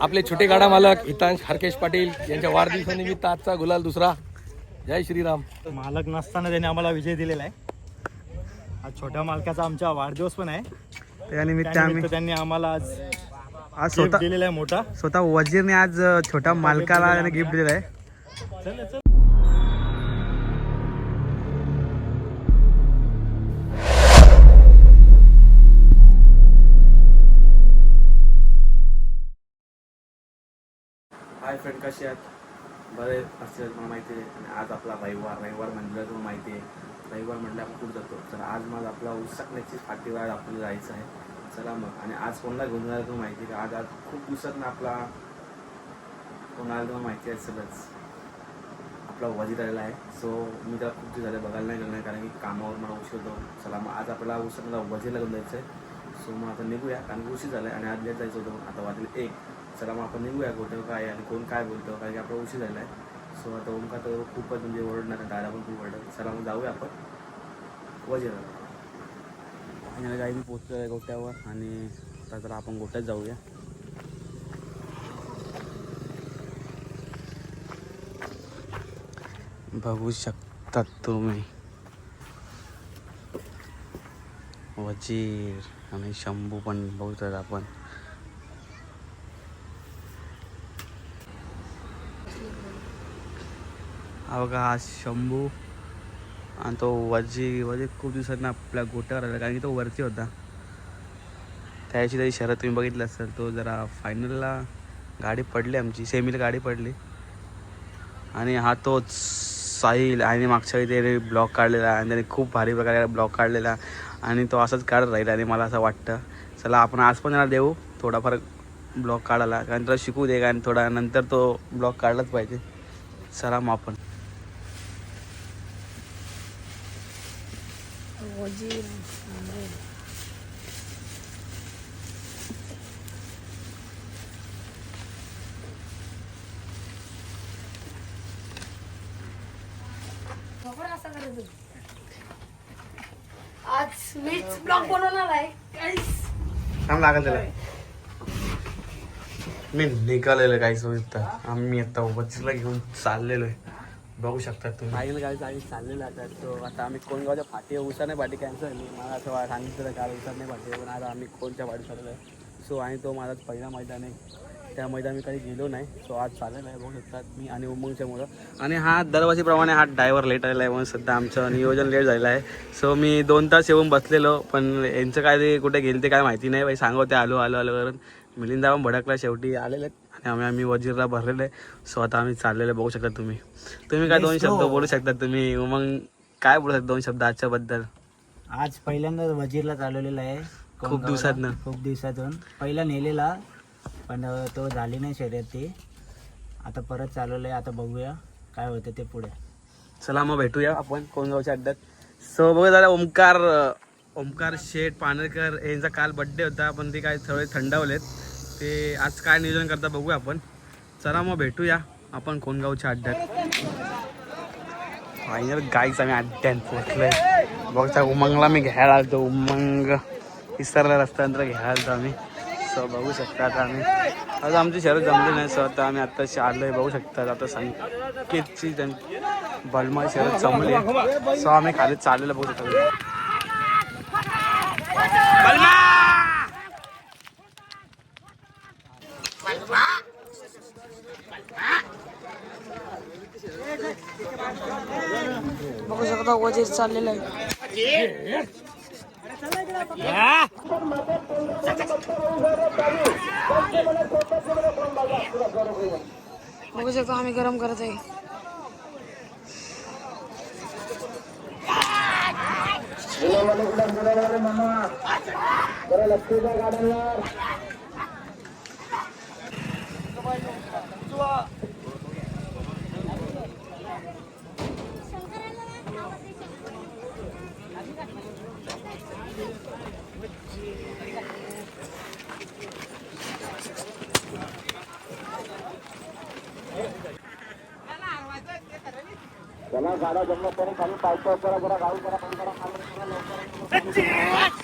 आपले छोटे गाडा मालक हितांश हरकेश पाटील यांच्या वाढदिवसानिमित्त आजचा गुलाल दुसरा. जय श्रीराम. मालक नसताना त्यांनी आम्हाला विजय दिलेला आहे. आज छोट्या मालकाचा आमचा वाढदिवस पण आहे. त्यानिमित्त आम्ही त्यांनी आम्हाला आज आज स्वतः दिलेला आहे मोठा. स्वतः वजीरने आज छोट्या मालकाला गिफ्ट दिलेलं आहे. हाय फ्रेंड कसे आहात? बरे असेल मला माहिती आहे. आणि आज आपला रविवार रविवार म्हणलं तुम्हाला माहिती आहे. रविवार म्हटलं आपण कुठं जातो? तर आज माझा आपला उसकण्याची पाठीवर आपल्याला जायचं आहे. चला मग. आणि आज कोणाला घेऊन जायला तुम्हाला माहिती आहे का? आज आज खूप दिवसात ना आपला कोणाला तुम्हाला माहिती आहे सगळंच. आपला वजीर आलेला आहे. सो मी त्याला खूप दिवस झाले बघायला नाही गेलो नाही कारण की कामावर मला उशीर होतो. चला मग आज आपल्याला उशीर मला वजीरला घेऊन जायचं आहे. सो मग आता निघूया कारण उशीर झाला आहे आणि आज लेट जायचं होतं. आता वाजले एक. चला मग आपण निघूया कुठं काय आणि कोण काय बोलतो कारण की आपला उशीर झाला आहे सो आता ओमका तर खूपच म्हणजे ओरडणार आहे दादा पण खूप ओरडणार चला मग जाऊया आपण. वजेला आणि गाई मी पोचलो आहे गोट्यावर आणि आता जरा आपण गोट्यात जाऊया. बघू शकतात तुम्ही. वजीर आणि शंभू पण बघतात आपण. हा बघा हा शंभू आणि तो वजी वजी खूप दिवसांना आपल्या गोट्यावर आला कारण की तो वरती होता. त्याची तरी शरद तुम्ही बघितलं असेल तो जरा फायनलला गाडी पडली आमची सेमीला गाडी पडली. आणि हा तोच साहिल आणि मागच्या वेळी त्याने ब्लॉक काढलेला आणि त्याने खूप भारी प्रकारे ब्लॉक काढलेला आणि तो असंच काढत राहील आणि मला असं वाटतं चला आपण आज पण त्याला देऊ थोडाफार ब्लॉक काढायला. कारण त्याला शिकू दे कारण थोडा नंतर तो ब्लॉक काढलाच पाहिजे. चला मग आपण. आज मीच ब्लॉग बनवणार आहे Guys, थांब लागल त्याला. मी निघालेलं काही सोबत आम्ही आता वचीला घेऊन चाललेलो आहे बघू शकतात तुम्ही. फायनल गाडी आम्ही चाललेलं आता तो आता आम्ही कोणगावच्या फाटी उसाने पाठी कॅन्सल झाली मला असं सांगितलं काल उसाने पाठी पण आता आम्ही कोणच्या पाठी चाललो आहे सो आणि तो माझा पहिला मैदान आहे. त्या मैदान मी काही गेलो नाही सो आज चाललेला आहे बघू शकतात मी आणि उमंगच्या मुलं. आणि हा दरवर्षीप्रमाणे हा ड्रायव्हर लेट आलेला आहे म्हणून सध्या आमचं नियोजन लेट झालेलं आहे. सो मी दोन तास येऊन बसलेलो पण यांचं काय ते कुठे गेलं ते काय माहिती नाही. बाई सांगू ते आलो आलो आलो करून मिलिंदा पण भडकला शेवटी. आलेले आणि आम्ही वजीरला भरलेलं आहे. सो आता आम्ही चाललेले बघू शकता तुम्ही. तुम्ही काय दोन शब्द बोलू शकता तुम्ही? मग काय बोलू शकता दोन शब्द आजच्याबद्दल? आज पहिल्यांदा वजीरला चालवलेला आहे. खूप. दिवसातनं. खूप दिवसातून. पहिला नेलेला पण तो झाली नाही शर्यत. ती आता परत चालवलंय. आता बघूया काय होतं ते पुढे. चला मग भेटूया. आपण कोणगावच्या अड्ड्यात? सो बघा झाला ओमकार ओमकार शेठ पानरकर यांचा काल बड्डे होता पण ते काय थोडे थंडावलेत ते आज काय नियोजन करता बघूया आपण. चला मग भेटूया. आपण कोणगावच्या अड्ड्यात. फायनल गाईच आम्ही अड्ड्यात पोचलोय बघता उमंगला मी घ्यायला आलतो. उमंग विसरला रस्त्यानंतर घ्यायला आलतो आम्ही. सो बघू शकता आता आम्ही. आता आमची शहर जमली नाही सो आता आम्ही आत्ताशी आलोय. बघू शकतात आता संकेतची त्यां- बलमा शहर जमली सो आम्ही खाली चाललेलं बघू शकतो. बघू शकता वजीर चाललेला आहे. बघू शकतो आम्ही गरम करत आहे. लक्ष द्या गाड्यांवर गाड्या जमलं तरी खाली पायच्या करा बरा गाडी करा पण करा खाली लवकर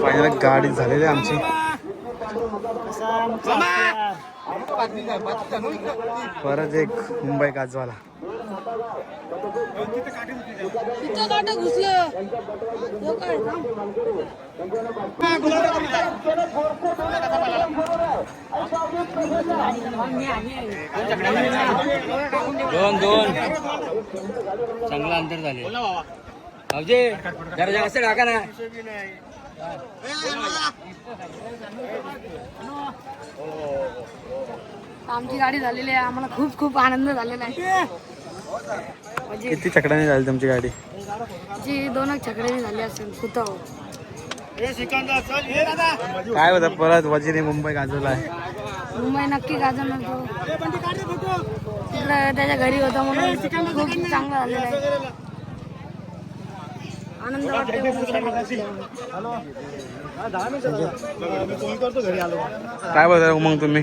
फायनल गाडी झालेली आहे आमची. परत एक मुंबई काजवाला दोन दोन. चांगलं अंतर झाले अवजे जरा जास्त टाका ना. आमची गाडी झालेली आहे. आम्हाला खूप खूप आनंद झालेला आहे. म्हणजे किती चकड्याने झाली तुमची गाडी? जी दोन छकड्याने झाली असेल सुताव काय होतं परत वजीने मुंबई गाजवला आहे. मुंबई नक्की गाजवणार तो. तिकडं त्याच्या घरी होता म्हणून खूप चांगलं झालेलं आहे. आनंद वाटतो काय बोलता मग तुम्ही?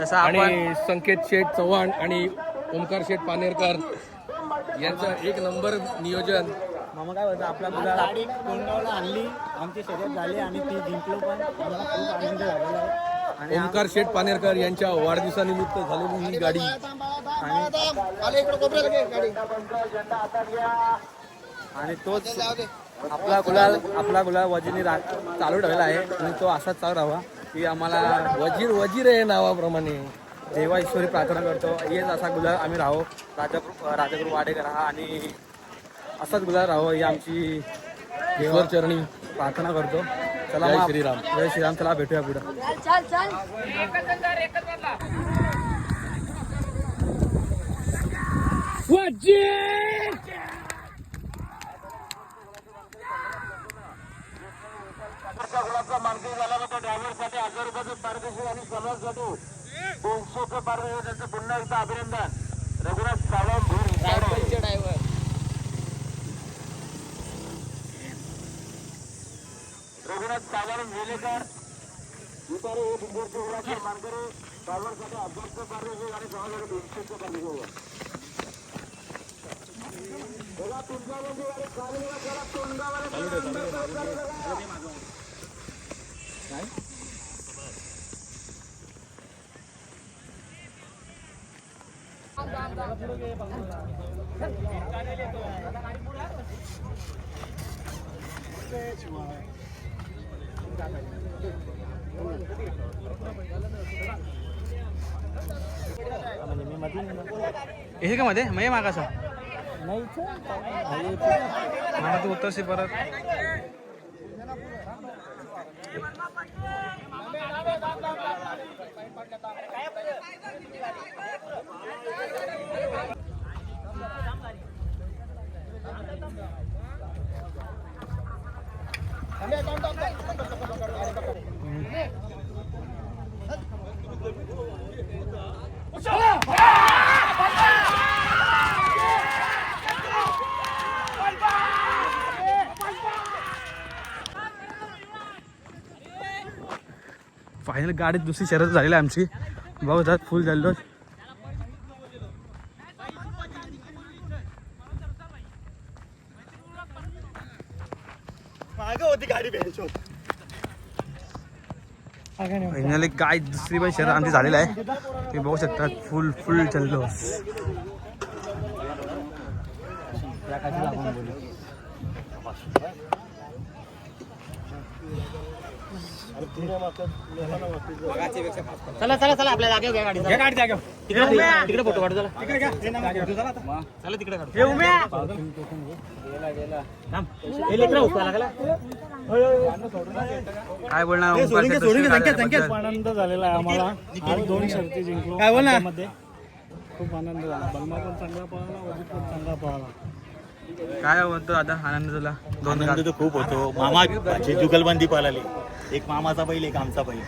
तसं आपण आणि संकेत शेठ चव्हाण आणि ओमकार शेठ पानेरकर यांचं एक नंबर नियोजन. मामा काय होतं आपला गुलाल गाडी कोंडावला आणली आमची शर्यत झाली आणि ती जिंकलो पण आम्हाला खूप आनंद झालेला आहे. आणि ओमकार शेठ पानेरकर यांच्या वाढदिवसानिमित्त झालेली ही गाडी. आणि तोच आपला गुलाल आपला गुलाल वजीने रा- चालू ठेवलेला आहे. आणि तो असाच चालू राहावा. की आम्हाला वजीर वजीर आहे नावाप्रमाणे. देवा ईश्वरी प्रार्थना करतो. हेच असा गुलाल आम्ही राहो. राजागृ राजागुरु वाडेकर राहा आणि असाच गुलाल राहो. ही आमची देवर चरणी प्रार्थना करतो. चला जय श्रीराम. जय श्रीराम. चला भेटूया पुढं. पंकज पारदेशी आणि समाज जाधव दोनशे पारदेशी त्यांचं पुन्हा एकदा अभिनंदन. रघुनाथ सावंत ड्रायव्हर. रघुनाथ सावंत मेलेकर दुपारी एक इंदोरचे मानकरी. सावंतसाठी अभ्यास करणे आणि समाजाकडे दोनशे पारदेशी बघा करा तोंडावर काय? हे का मध्ये? मग मागासा. नाही तू उतरशी परत. फायनल गाडीत दुसरी शर्यत झालेली आहे आमची. भाऊ जात फुल झालो फायनली काय दुसरी पण शर्यत आमची झालेली आहे तुम्ही बघू शकता फुल फुल चाललो चला चला चला आपल्या जागेवर घ्या गाडी गाडी जागेवर. तिकडे तिकडे फ़ोटो काढू चला. तिकडे घ्या. चला तिकडे काढू. हे काय बोलणार? आनंद झालेला आहे आम्हाला. आज दोन शर्ती जिंकलो काय बोल ना? मध्ये खूप आनंद झाला. बलमा पण चांगला पळाला वजीर पण चांगला पळाला. काय म्हणतो दादा आनंद तुला दोन आनंद तर खूप होतो. मामा जुगलबंदी पळाली. एक मामाचा बैल एक आमचा बैल.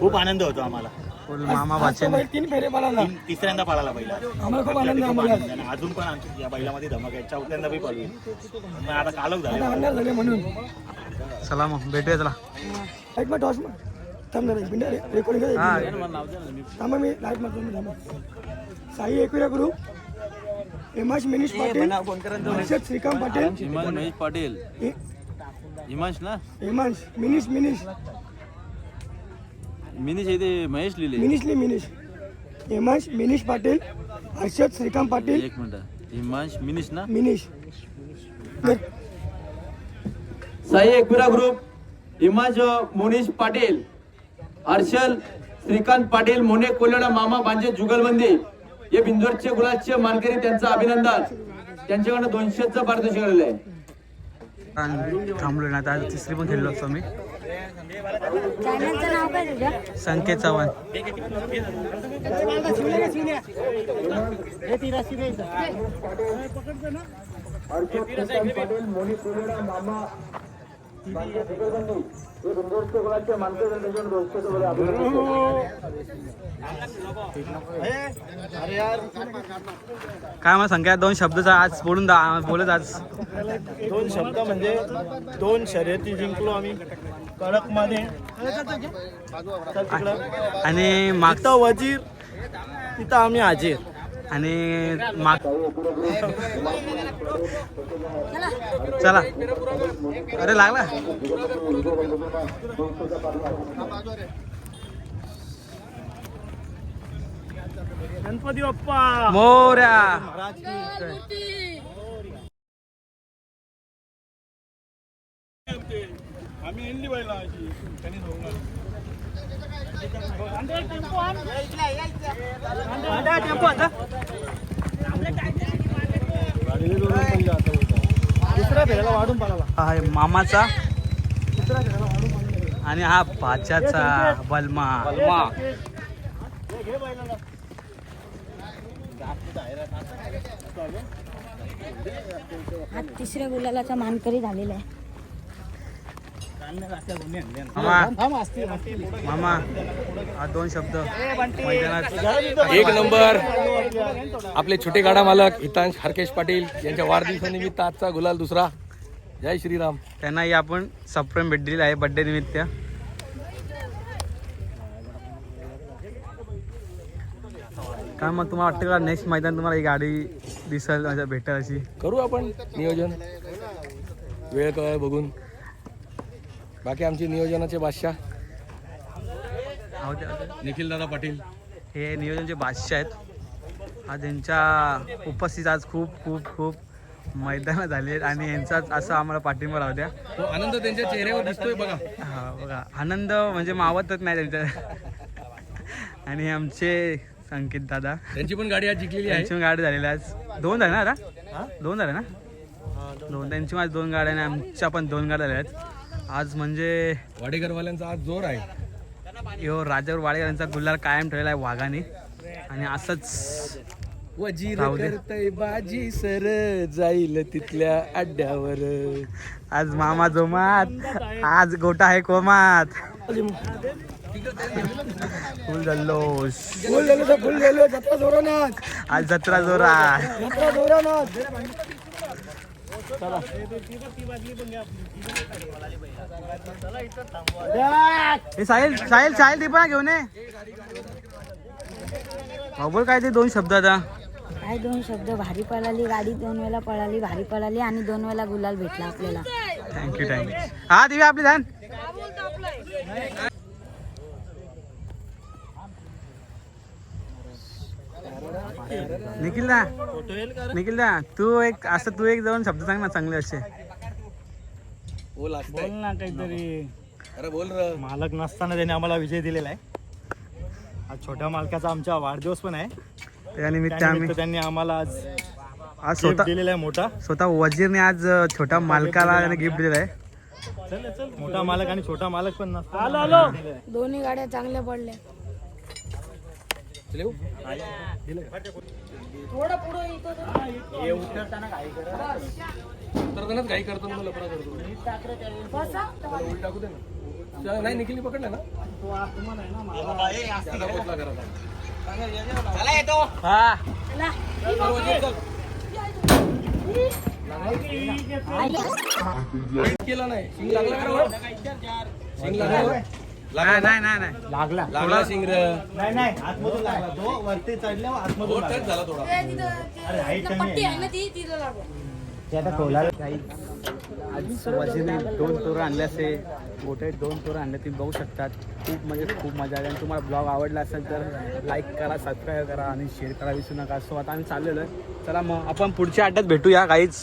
खूप आनंद होतो आम्हाला. फुल मामा भाचे तीन फेरे पळाला. तीन- तिसऱ्यांदा पळाला बैल. आम्हाला खूप आनंद आम्हाला. आणि अजून पण आमच्या या बैलामध्ये धमक आहे. चौथ्यांदा बी पळवी पण आता कालक झाले. झाले म्हणून. चला मग भेटूया चला. एक मिनिट मिनिट रेकॉर्डिंग कर हा. थांबा मी लाइट मारतो मी थांबा. साई एकविरा ग्रुप हेमाश मिनिश पाटील. हर्षद श्रीकांत पाटील. हिमांश महेश पाटील. हे- हिमांश ना? हेमांश मिनिश मिनिश मिनिश इथे महेश लिहिले. मिनिशली मिनिश. हेमांश मिनिश पाटील हर्षद श्रीकांत पाटील. एक मिनिट. हिमांश मिनिश ना? मिनिश. साई एकविरा ग्रुप हिमांश मोनीश पाटील हर्षल श्रीकांत पाटील मोने कोल्हाडा मामा बांजे जुगलबंदी. हे बिंदोरचे गुलाबचे मानकरी त्यांचं अभिनंदन. त्यांच्याकडनं दोनशेचं पारितोषिक आलेलं आहे. आणि थांबलो ना आता तिसरी पण खेळलो असतो मी चॅनलचं नाव काय तुझ्या संकेत चव्हाण. काय मला संख्या दोन शब्दाचा आज बोलून दा बोलत आज दोन शब्द म्हणजे दोन शर्यती जिंकलो आम्ही. कडकमध्ये आणि माग तिथं वजीर तिथं आम्ही हाजीर. आणि माग चला. अरे लागला. गणपती बाप्पा. मोऱ्या इंडी बैला अशी त्यांनी दुसऱ्या फेऱ्याला वाढून पडाला हा आहे मामाचा आणि हा पाचाचा बलमा. हा तिसऱ्या गुलालाचा मानकरी झालेला आहे. मामा. मामा हा दोन शब्द. मैदानात. एक नंबर. आपले छोटे गाडा मालक हितांश हरकेश पाटील यांच्या वाढदिवसानिमित्त आजचा गुलाल दुसरा. जय श्रीराम. त्यांनाही आपण सप्रेम भेट दिलेली आहे बड्डे निमित्त. काय मग तुम्हाला वाटतं का नेक्स्ट मैदान तुम्हाला ही गाडी दिसेल म्हणजे भेटेल अशी? करू आपण नियोजन. वेळ कळ बघून. बाकी आमचे नियोजनाचे बादशाह. ते-. निखिल दादा पाटील. हे नियोजनचे बादशाह आहेत. आज त्यांच्या उपस्थित आज खूप खूप खूप मैदान झाले आणि यांचाच असं आम्हाला पाठिंबा राहू द्या. तो आनंद त्यांच्या चेहऱ्यावर दिसतोय बघा. हा बघा. आनंद म्हणजे मावतच नाही त्यांच्या. आणि आमचे संकेत दादा. त्यांची पण गाडी आज जिंकलेली आहे. त्यांची गाडी झालेली आज. दोन झाले ना आता? दोन झाले ना? दोन. त्यांची माझी दोन गाड्या आणि आमच्या पण दोन गाड्या झाल्या आहेत. आज म्हणजे वाडेकरवाल्यांचा आज जोर आहे. यो राजावर वाडे यांचा गुल्हार कायम ठेवलेला आहे वाघाने. आणि असंच वजीर. करतय बाजी सर जाईल तिथल्या अड्ड्यावर. आज मामा जोमात आज गोटा आहे कोमात. फुल जल्लोष. फुल झालं फुल झालं जत्रा जोरानाथ आज जत्रा जोरा जत्रा हे साहिल साहिल साहिल ते पण घेऊन ये. बोल काय ते दोन शब्द आता. काय दोन शब्द? भारी पळाली गाडी दोन वेळा पळाली भारी पळाली आणि दोन वेळा गुलाल भेटला आपल्याला. थँक्यू थँक्यू हा दिव्या आपली ध्यान निखिल दा निखिल दा तू एक असं तू एक दोन शब्द सांग ना चांगले असे. बोल ना काहीतरी. अरे बोल र. मालक नसताना त्याने आम्हाला विजय दिलेला आहे. आज छोट्या मालकाचा आमचा वाढदिवस पण आहे. त्यानिमित्त आम्ही त्यानिमित्त त्यांनी आम्हाला आज आज स्वतः दिलेला आहे मोठा. स्वतः वजीरने आज छोट्या मालकाला गिफ्ट आहे. मोठा मालक आणि छोटा मालक पण नसतो दोन्ही गाड्या चांगल्या पडल्या. चल येऊ? उतरतानाच घाई करतो ना मला लफडा करतो उलट टाकू दे ना नाही निखिलने पकडलं ना त्याला पोचला घरात. चल, वजीर, चल. केला नाही शिंग लागला का? शिंग लागला? नाही नाही नाही नाही. लागला. लागला शिंग रे नाही नाही आतमधून लागला. तो वरती चढल्यावर आतमधून टच झाला थोडा. अरे हाईट कमी आहे आज वजीरने दोन तोरं आणले असे. मोठे दोन तोरं आणले तुम्ही बघू शकतात. खूप म्हणजे खूप मजा आली. आणि तुम्हाला ब्लॉग आवडला असेल तर लाईक करा सबस्क्राईब करा आणि शेअर करा. विसरू नका. सो आता आम्ही चाललेलो आहे. चला मग आपण पुढच्या अड्ड्यात भेटूया काहीच